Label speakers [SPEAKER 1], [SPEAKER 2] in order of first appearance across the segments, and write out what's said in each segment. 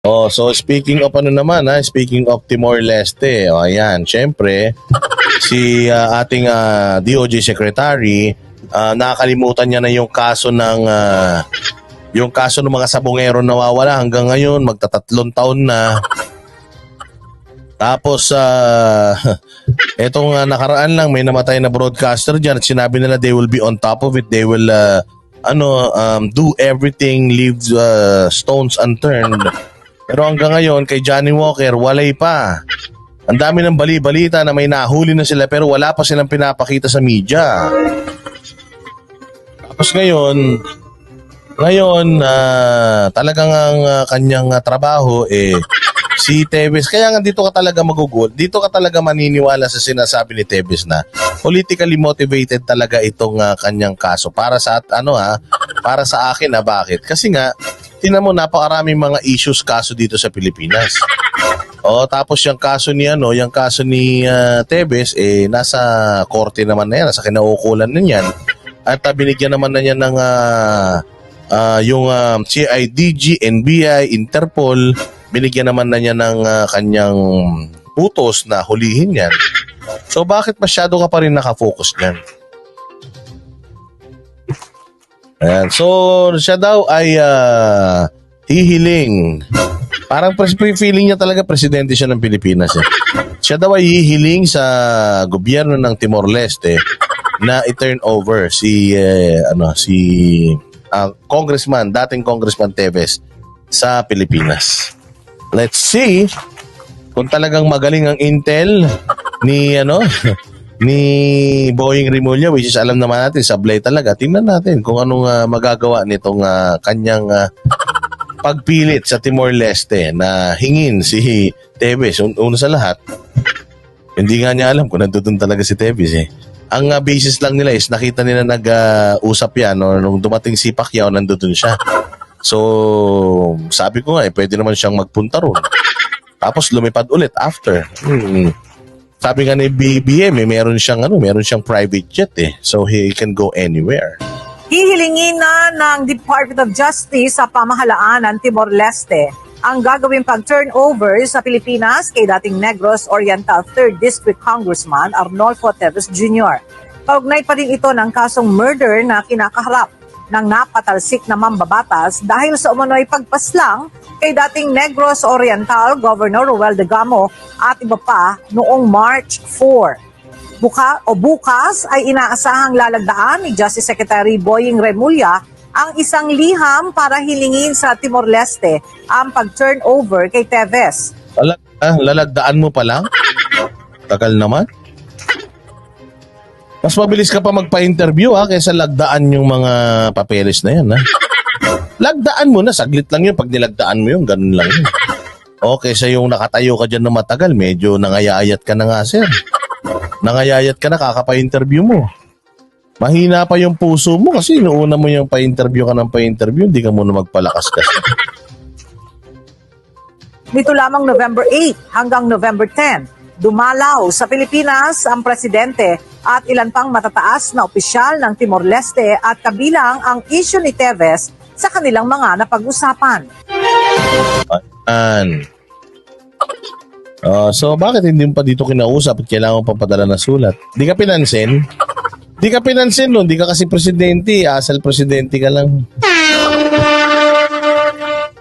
[SPEAKER 1] Oh, so speaking of ano naman ha, speaking of Timor-Leste, oh, ayan, syempre, si ah, ating ah, DOJ Secretary, ah, nakakalimutan niya na yung kaso ng ah, yung kaso ng mga sabongero nawawala hanggang ngayon, magtatatlong taon na. Tapos, ah, etong ah, nakaraan lang, may namatay na broadcaster dyan at sinabi nila they will be on top of it. They will, ah, ano, um, do everything, leave ah, stones unturned. Pero hanggang ngayon, kay Johnny Walker, walay pa. Ang dami ng bali-balita na may nahuli na sila pero wala pa silang pinapakita sa media. Tapos ngayon, ngayon, ah, talagang ang ah, kanyang ah, trabaho eh, si Tevez. Kaya nga dito ka talaga magugol. Dito ka talaga maniniwala sa sinasabi ni Tevez na politically motivated talaga itong ah, kanyang kaso. Para sa, at- ano ha, para sa akin na bakit? Kasi nga, tinan mo, napakaraming mga issues kaso dito sa Pilipinas. O tapos yung kaso ni ano, yung kaso ni ah, Tevez eh nasa korte naman na yan, nasa kinaukulan na yan. At ah, binigyan naman na niya ng ah, ah, yung ah, CIDG, NBI, Interpol, binigyan naman na niya ng ah, kanyang utos na hulihin yan. So bakit masyado ka pa rin nakafocus niyan? Ayan. So, siya daw ay ah, hihiling. Parang feeling niya talaga presidente siya ng Pilipinas. Eh. Siya daw ay hihiling sa gobyerno ng Timor-Leste na i-turn over si eh, ano si ah, congressman, dating congressman Teves sa Pilipinas. Let's see kung talagang magaling ang intel ni ano ni Boeing Rimulya which is alam naman natin sablay talaga. Tingnan natin kung anong ah, magagawa nitong ah, kanyang ah, pagpilit sa Timor-Leste na hingin si Tevez. Un- Una sa lahat, hindi nga niya alam kung nandun talaga si Tevez eh. Ang ah, basis lang nila is nakita nila nag-usap yan no, nung dumating si Pacquiao nandun siya. So, sabi ko nga eh, pwede naman siyang magpunta ron. Tapos lumipad ulit after. Hmm. Sabi nga ni BBM, eh, meron siyang ano, meron siyang private jet eh. So he can go anywhere.
[SPEAKER 2] Hihilingin na ng Department of Justice sa pamahalaan ng Timor-Leste ang gagawing pag-turnover sa Pilipinas kay dating Negros Oriental 3rd District Congressman Arnolfo Teves Jr. Kaugnay pa rin ito ng kasong murder na kinakaharap ng napatalsik na mambabatas dahil sa umano'y pagpaslang kay dating Negros Oriental Governor Roel de Gamo at iba pa noong March 4. Buka o bukas ay inaasahang lalagdaan ni Justice Secretary Boying Remulla ang isang liham para hilingin sa Timor-Leste ang pag-turn over kay Teves.
[SPEAKER 1] Wala, ah, lalagdaan mo pa lang? Tagal naman. Mas mabilis ka pa magpa-interview ha, kaysa lagdaan yung mga papeles na yan ha. Lagdaan mo na, saglit lang yun. Pag nilagdaan mo yun, ganun lang yun. Okay, sa yung nakatayo ka dyan na matagal, medyo nangayayat ka na nga, sir. Nangayayat ka na, kakapa-interview mo. Mahina pa yung puso mo kasi noona mo yung pa-interview ka ng pa-interview, hindi ka muna magpalakas kasi.
[SPEAKER 2] Nito lamang November 8 hanggang November 10, dumalaw sa Pilipinas ang presidente at ilan pang matataas na opisyal ng Timor-Leste at kabilang ang issue ni Teves sa kanilang mga napag-usapan.
[SPEAKER 1] An. Ah, so bakit hindi mo pa dito kinausap at kailangan pa padala ng sulat? Di ka pinansin? Di ka pinansin nun, di ka kasi presidente, asal presidente ka lang.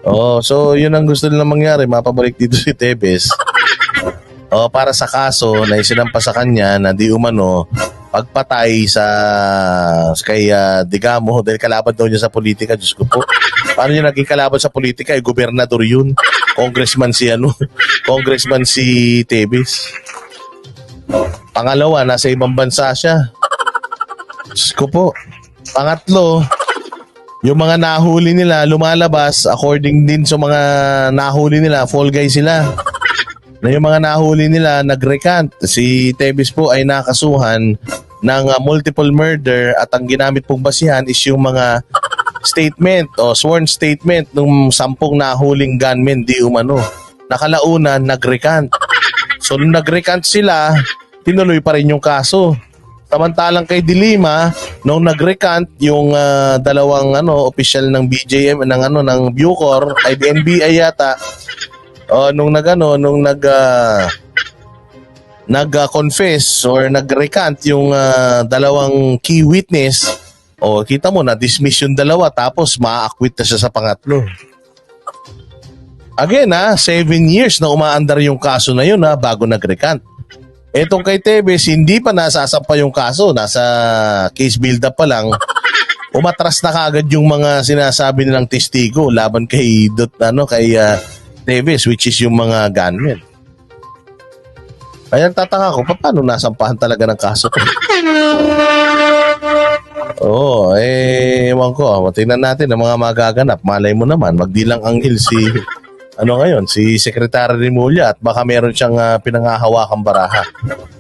[SPEAKER 1] Oh, so yun ang gusto nila mangyari, mapabalik dito si Tevez. Oh, para sa kaso na isinampa sa kanya na di umano pagpatay sa kay ah, Digamo dahil kalaban daw niya sa politika, Diyos ko po. Paano niya naging kalaban sa politika? Eh, gobernador yun. Congressman si ano, congressman si Tevez. Pangalawa, nasa ibang bansa siya. Diyos ko po. Pangatlo, yung mga nahuli nila lumalabas according din sa mga nahuli nila, fall guys sila. Na yung mga nahuli nila nag-recant. Si Tevez po ay nakasuhan ng uh, multiple murder at ang ginamit pong basihan is yung mga statement o sworn statement ng sampung nahuling gunmen di umano. Nakalaunan, nag-recant. So nung nag-recant sila, tinuloy pa rin yung kaso. Samantalang kay Dilima, nung nag-recant yung ah, dalawang ano official ng BJM ng ano ng Bucor, ay NBI yata, Oh, nung nagano, nung nag ah, nag-confess or nag-recant yung ah, dalawang key witness, o kita mo na dismiss yung dalawa tapos ma-acquit na siya sa pangatlo. Again ha, seven years na umaandar yung kaso na yun ha, bago nag-recant. Etong kay Tevez, hindi pa nasasampa yung kaso. Nasa case build-up pa lang. Umatras na kagad yung mga sinasabi nilang testigo laban kay Dot, ano, kay ah, Tevez, which is yung mga gunmen. Kaya tataka ko, pa- paano nasampahan talaga ng kaso to? Oo, eh, ewan ko. Tingnan natin ang mga magaganap. Malay mo naman, magdilang anghel si, ano ngayon, si Secretary Rimulya at baka meron siyang ah, pinangahawakang baraha.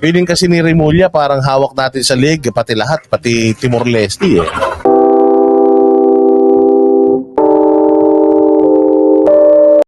[SPEAKER 1] Feeling kasi ni Rimulya parang hawak natin sa leg, pati lahat, pati Timor-Leste eh.